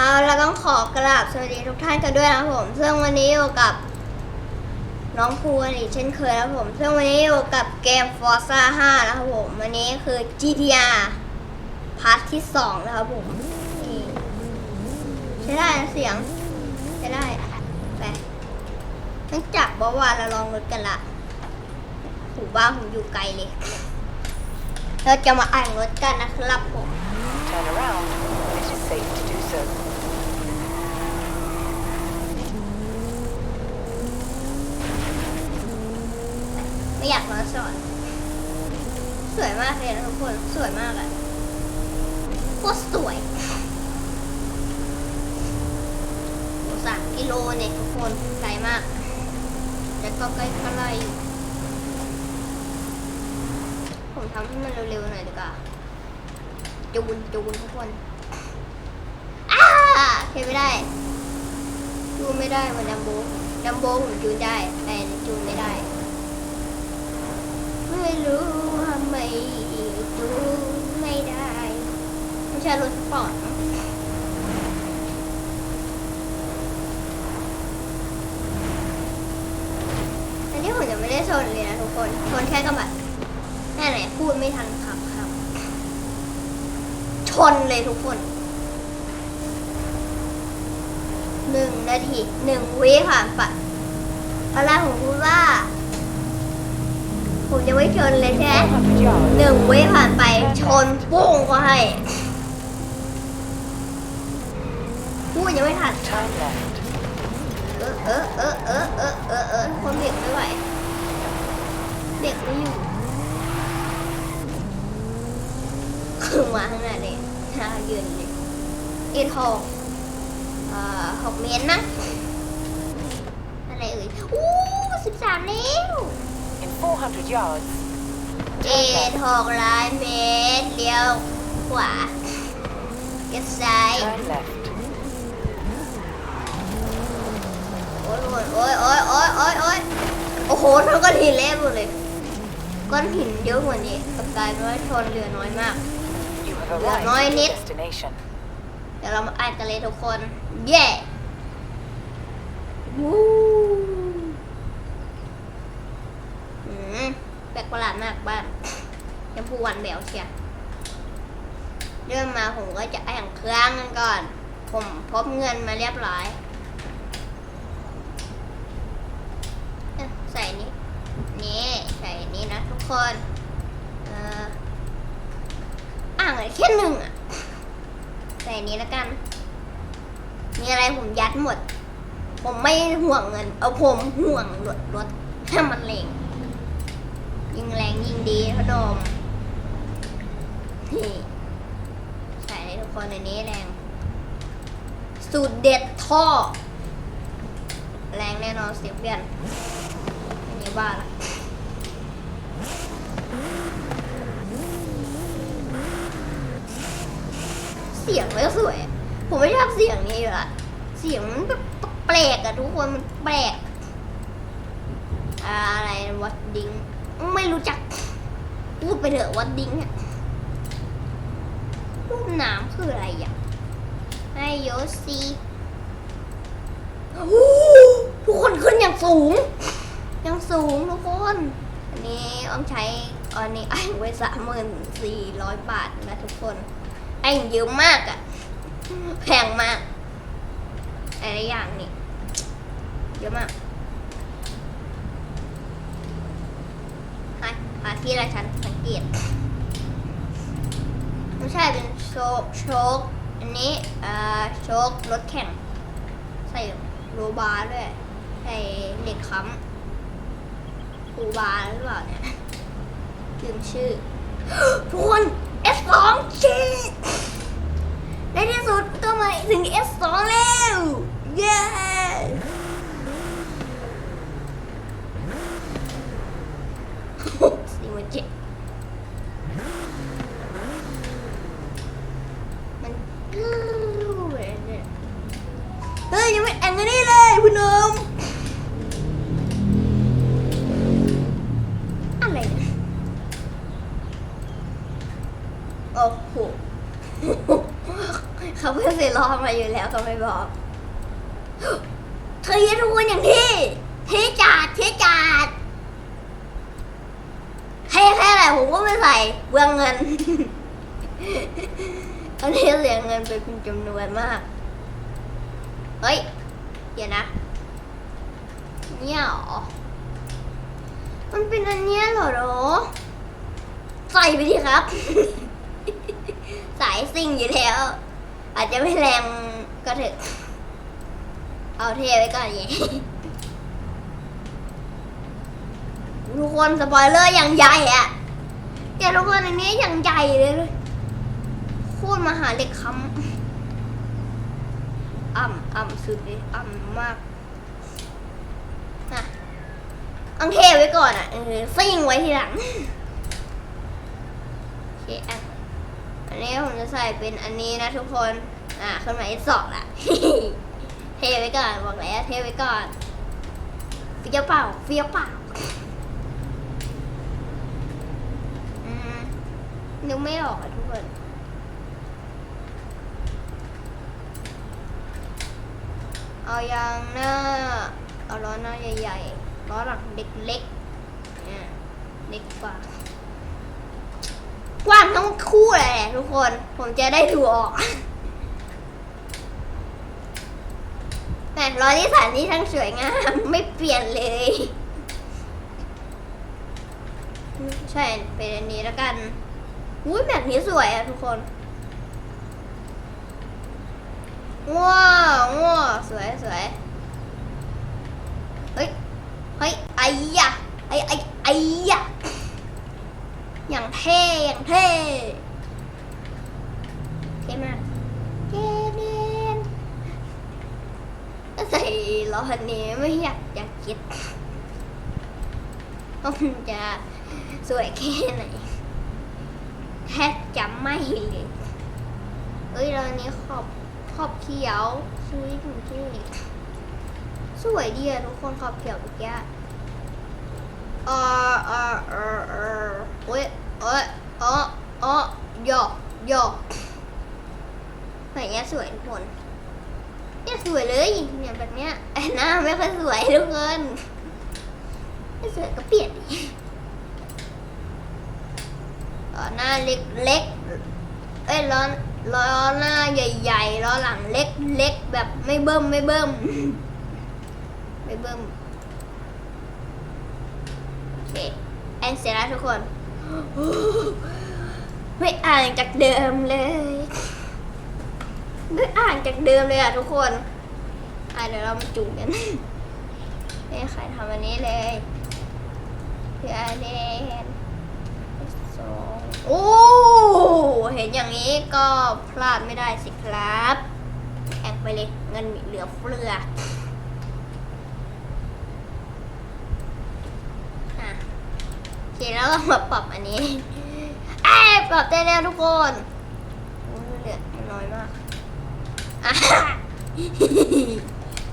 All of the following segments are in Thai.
เอาเราต้องขอกราบสวัสดีทุกท่านกันด้วยนะผม ซึ่งวันนี้อยู่กับน้องภูกันอีกเช่นเคยนะผม ซึ่งวันนี้อยู่กับเกม Forza 5 นะครับผม วันนี้คือ GTR พาร์ทที่ 2 นะครับผมนี่ใช้ได้นะเสียงใช้ได้ ไปตั้งจากเมื่อวานเราลองรถกันละหูบ้าผมอยู่ไกลเลย เราจะมาอ่านรถกันนะครับผม Turn around. It is safe to do so. สอน สวยมากเลยนะทุกคน สวยมากอะโคตรสวยสามกิโลเนี่ยทุกคนไกลมาก แล้วก็ใกล้ใกล้อยู่ผมทำให้มันเร็วๆหน่อยดีกว่าจูนจูนทุกคนอ้าเทไม่ได้จูนไม่ได้มือนดัมโบดัมโบผมจูนได้ แต่จูนไม่ได้ ไม่รู้ทำไมจูไม่ได้ไม่ใช่รถสปอร์ตนะอันนี้ผมยังไม่ได้ชนเลยนะทุกคนชนแค่กระบะแน่ไหนพูดไม่ทันครับครับชนเลยทุกคนหนึ่งนาทีหนึ่งวิผ่านไปตอนแรกผมพูดว่า ผมจะไม่ชนเลยใช่ไหม400 yards. หนึ่งวิผ่านไปชนปุ้งก็ให้พูดยังไม่ทัน Turn left. เออเออเออเออเออเออเออคนเบรกไม่ไหวเบรกไม่อยู่คือมาข้างหน้าเลยหน้ายืนเลยเอ็ดหกเอ่อหกเมตรนะอะไรเอ่ยอู้สิบสามนิ้ว In 400 yards, เจ็ดหกร้อยเมตร เลี้ยวขวาเลี้ยวซ้าย turn left. โอ้ยโอ้ยโอ้ยโอ้ยโอ้ยโอ้ยโอ้โหทั้งก้อนหินเละหมดเลย ก้อนหินเยอะกว่านี้กลับกลายเป็นว่าชนเรือน้อยมาก You have Yeah, arrived at your destination. เดี๋ยวเรามาอ่านกันเลยทุกคน เย่วู้อืมแปลกประหลาดมากบ้าน วันแบวเชียเริ่มมาผมก็จะอ่านเครื่องกันก่อน ผมพบเงินมาเรียบร้อยใส่นี้นี่ใส่นี้นะทุกคนเอ่ออ่างแค่หนึ่งอะใส่นี้แล้วกัน มีอะไรผมยัดหมด ผมไม่ห่วงเงิน เอาผมห่วงรถรถถ้ามันแรง ยิงแรงยิงดีพนม ใส่ให้ทุกคนในนี้แรง สูตรเด็ดท่อ แรงแน่นอนเสียเปลี่ยนอันนี้บ้าละเสียงไมันก็สวย ผมไม่ชอบเสียงนี้อยู่ละเสียงมันแบบแปลกอะทุกคนมันแปลก อะไรวัดดิง ไม่รู้จัก พูดไปเถอะวัดดิงอะ รูปน้ำคืออะไรอะไอโยซีโอ้โหทุกคนขึ้นอย่างสูง ยังสูงทุกคน อันนี้อ้อมใช้อันนี้ไอ้ไว้สามหมื่นสี่ร้อยบาทนะทุกคน ไอ้เยอะมากอะแพงมากอะไรอย่างนี้เยอะมากไปหาที่ราชันสังเกต ไม่ใช่เป็นโชคโชคอันนี้เอ่อโชครถแข่ง ใส่โรบาร์ด้วย ใส่เหล็กค้ำคูบาร์หรือเปล่าเนี่ยลืมชื่อ ทุกคน S2 ชีในที่สุดก็มาถึง S2 แล้ว เย้ อ้โหเขาเพื่อนเสียรอทำไมมาอยู่แล้วก็ไม่บอกเธอทุกคนอย่างที่เทจัดเทจัดแค่แค่ไหนผมก็ไม่ใส่เบื้องเงินอันนี้เสียเงินไปเป็นจำนวนมาก เฮ้ยเดี๋ยวนะ เนี่ยหรอ มันเป็นอันเนี้ยเหรอเนอะใส่ไปดิครับ สายซิ่งอยู่แล้ว อาจจะไม่แรงก็เถอะ เอาเทไว้ก่อนอย่างทุกคนสปอยเลอร์อย่างใหญ่อะแต่ทุกคนอันนี้อย่างใหญ่เลยเลยโคตรมหาเล็กคำอ่ำอ่ำสุดเลยอ่ำมากอะอังเทไว้ก่อนอะเออซิ่งไว้ทีหลังโอเคอะ อันนี้ผมจะใส่เป็นอันนี้นะทุกคน อ่าขึ้นมาอีกสองละเทไว้ก่อนบอกแล้วเทไว้ก่อนเฟี้ยวเปล่าเฟี้ยวเปล่าอืมนึกไม่ออกอะทุกคนเอายางหน้า เอาล้อหน้าใหญ่ๆล้อหลังเล็กๆอ่าเล็กกว่า กว้างทั้งคู่เลยแหละทุกคน ผมจะได้ดูออกแต่รอยที่สามนี่ทั้งสวยงาม ไม่เปลี่ยนเลย ใช่เป็นอันนี้แล้วกันอุ้ยแบบนี้สวยอะทุกคนว้าวว้าวสวยสวยเฮ้ยเฮ้ยไอ้ยะไอ้ไอ้ไอ้ยะ อย่างเท่อย่างเท่เท่มากเท่เด่นใส่ล้อนี้ไม่อยากอยากคิดว่ามันจะสวยแค่ไหนแทบจะไม่เลยเอ้ยล้อนี้ขอบขอบเขียวสวยถึงที่สวยดีอะทุกคนขอบเขียวเมื่อกี้เออเออเออเออโอ้ย โอ้ยอ๋ออ๋อหยอกหยอกแบบเนี้ยสวยทุกคนเนี่ยสวยเลยเนี่ยแบบเนี้ยไอ้หน้าไม่ค่อยสวยทุกคนไม่สวยก็เปลี่ยนล้อหน้าเล็กเล็กเอ้ยล้อล้อหน้าใหญ่ๆล้อหลังเล็กเล็กแบบไม่เบิ่มไม่เบิ่มไม่เบิ่มโอเคแอนเสร็จแล้วทุกคน ไม่อ่างจากเดิมเลย ไม่อ่านจากเดิมเลยอะทุกคนอะเดี๋ยวเรามาจุ่มกันไม่ใครทำอันนี้เลยพี่อาเดนสองโอ้เห็นอย่างนี้ก็พลาดไม่ได้สิครับแข่งไปเลยเงินมีเหลือเฟือ โอเคแล้วเรามาปรับอันนี้เอ้ยปรับได้แล้วทุกคนโอ้เหลือน้อยมากอะ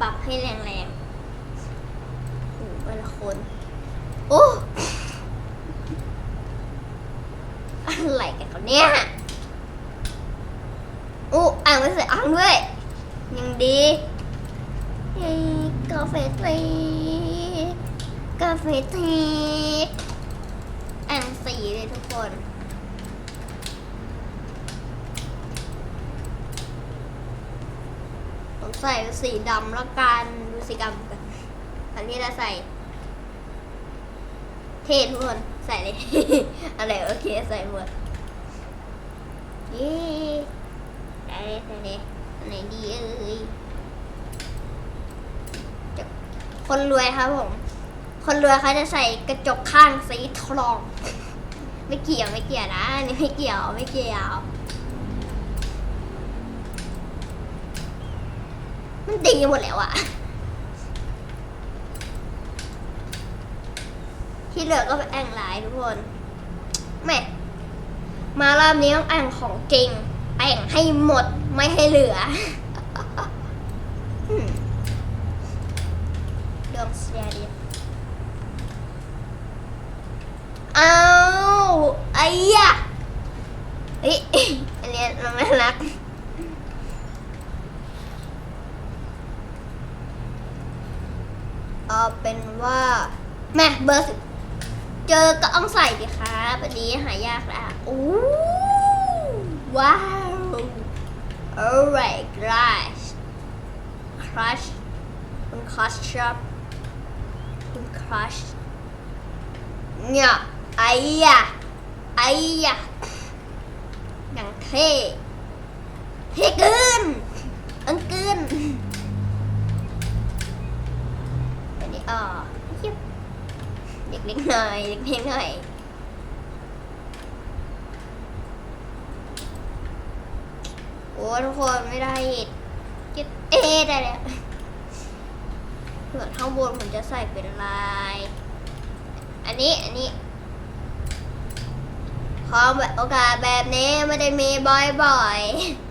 ปรับให้แรงๆโอ้เวลาคน โอ้อะไรกันเขาเนี่ยโอ้อ่างไม่ใส่อ่างด้วย ยังดีเฮ้ยกาแฟตีกาแฟตีอ่ สีเลยทุกคน ผมใส่สีดำแล้วกันดูสีดำกันอันนี้เราใส่ เท่ทุกคนใส่เลย อะไรโอเคใส่หมดย้ใส่เลยใส่เลยอันไหนดีเอ้ยคนรวยครับผม คนรวยเขาจะใส่กระจกข้างสีทอง ไม่เกี่ยวไม่เกี่ยวนะนี่ไม่เกี่ยวไม่เกี่ยว มันดีหมดแล้วอะที่เหลือก็เป็นแอ่งหลายทุกคนแม่มารอบนี้ต้องแอ่งของจริงแอ่งให้หมดไม่ให้เหลืออืมดวงเสียดิเอา ไอ้ยะเฮ้ยอันนี้มันไม่รักเอาเป็นว่าแม่เบอร์สิเจอก็ต้องใส่ดิครับอันนี้หายากแล้วอู้ว้าว alright guys crush มัน crush ครับมัน crush เนี่ยไอ้ยะ ไอ้ยะอย่างเท่เท่เกินอังเกินอันนี้อ่อยิบเด็กเล็กหน่อยเด็กเล็กหน่อยโอ้ทุกคนไม่ได้อีกจิตเอ๊ะได้แล้วส่วนข้างบนผมจะใส่เป็นลาย อันนี้ อันนี้ ของแบบโอกาสแบบนี้ไม่ได้มีบ่อยๆ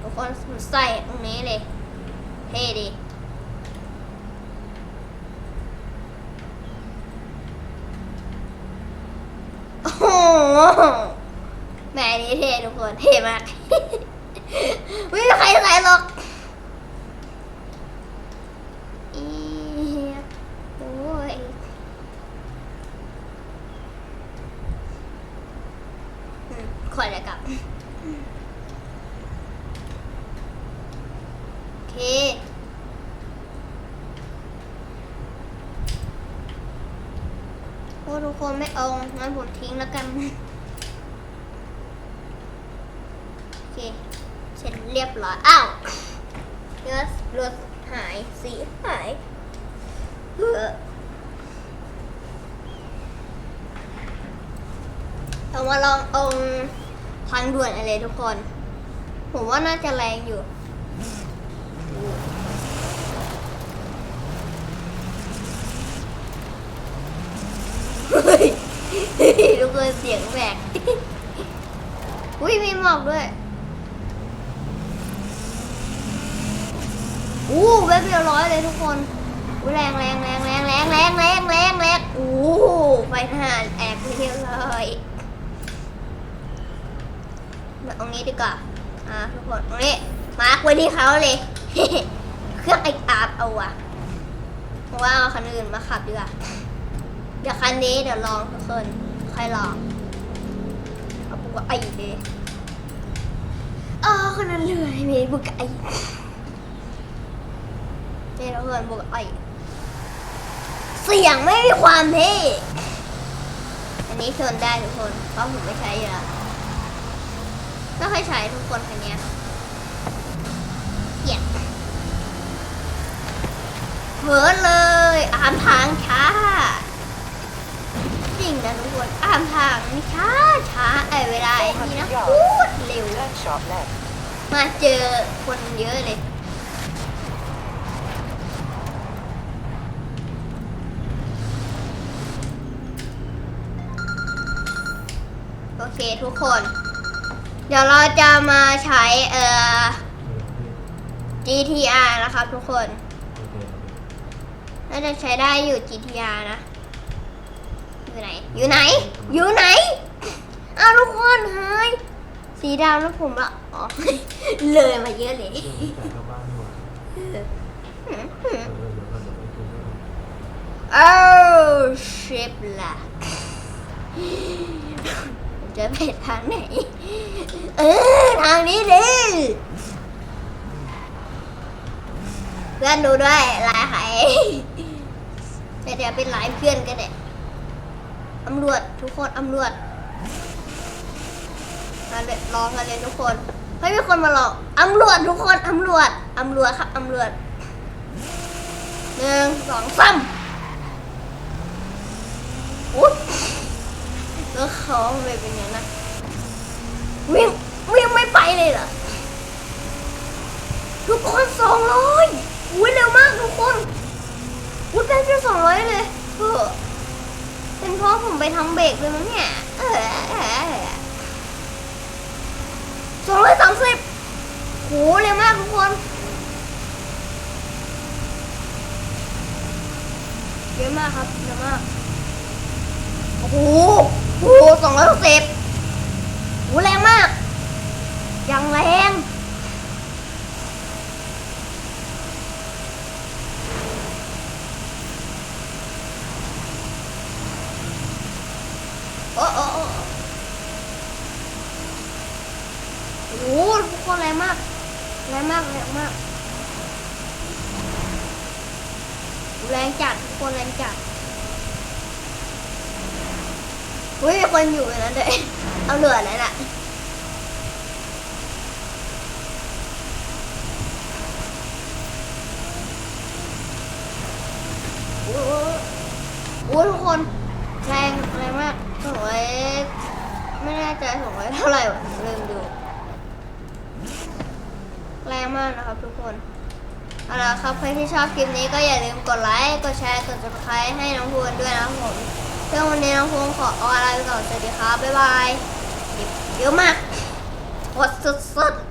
ทุกคนใส่ตรงนี้เลย เท่ดีโอ้โหแม่นี้เท่ทุกคน เท่มาก ไม่มีใครใส่หรอกอีโอ้ยอืมขอจะกลับ โอเค โอ้ทุก คนไม่เอางั้นผมทิ้งแล้วกัน โอเค เสร็จเรียบร้อย อ้าวเลือดเลือดหาย สีหายเออเรามาลององทางด่วนอะไรทุกคน ผมว่าน่าจะแรงอยู่ เฮ้ย ทุกคนเสียงแบกอุ้ยมีหมอกด้วยอู้เว็บเดียวร้อยเลยทุกคนอู้แรงแรงแรงแรงแรงแรงแรงแรงแรงอู้ไฟทหาแอบเที่ยวเลยมาตรงนี้ดีกว่าอ่าทุกคนตรงนี้มาร์กไว้ที่เขาเลยเครื่องไออาร์เอาอะเพราะว่าเอาคันอื่นมาขับดีกว่าเดี๋ยวคันนี้เดี๋ยวลองทุกคน ค่อยลองเอาบุกไอเลยอ๋อคนนั้นเลยมีบุกไอเจ้าเพื่อนบุกไอเสียงไม่มีความเท่อันนี้ทนได้ทุกคนเพราะผมไม่ใช้อยู่แล้วไม่ค่อยใช้ทุกคนคันเนี้ยเกียดเหินเลยอามทางช้า ริงนะทุกคนอามทางนี่ช้าช้าไอเวลาไอ้นี่นะพูดเร็ว Turn sharp left. มาเจอคนเยอะเลยโอเคทุกคน เดี๋ยวเราจะมาใช้เอ่อ GTR นะครับทุกคน น่าจะใช้ได้อยู่ GTR นะ อยู่ไหน อยู่ไหน อยู่ไหนอ้าวทุกคนหายสีดำแล้วผมละอ๋อเลยมาเยอะเลยแต่ชาวบ้านดีกว่าเก่อนเดี๋ยวไปคุยกันโอ้ชิปละจะไปทางไหน เออ ทางนี้ดิเพื่อนดูด้วยลายหายแต่เดี๋ยวเป็นลายเพื่อนกันเนี่ย ตำรวจทุกคนตำรวจมาเลยลองกันเลยทุกคนเฮ้ยมีคนมาลองตำรวจทุกคนตำรวจตำรวจครับตำรวจหนึ่งสองสามอุ๊ยแล้วเขาไมเป็นอย่างนั้นนะวิ่งวิ่งไม่ไปเลยเหรอทุกคนสองร้อยอุ้ยเร็วมากทุกคนอุ้ยใกล้จะสองร้อยเลยเออ เพราะผมไปทำเบรกเลยมั้งเนี่ยสองร้อยสามสิบโหเร็วมากทุกคน เยอะมากครับเยอะมาก โอ้โหโอ้โหสองร้อยหกสิบโหแรงมาก ยังแรง โอ้โอ้โอ้โอ้โหทุกคนแรงมาก แรง มากแรงมากแรงจัดทุกคนแรงจัดเฮ้ยคนอยู่นนั้นเลยเอาเหลือนั่นแหละโอ้โหโอ้ทุกคนแรงแรงมากสองร้อยไม่แน่ใจสองร้อยเท่าไหร่ลืมดู แรงมากนะครับทุกคนเอาละครับใครที่ชอบคลิปนี้ก็อย่าลืมกดไลค์ กดแชร์ กด subscribe ให้น้องพูนด้วยนะครับผมเรื่องวันนี้น้องพูนขอเอาอะไรไปก่อนสวัสดีครับ บ๊ายบาย เยอะมากหดสุดๆ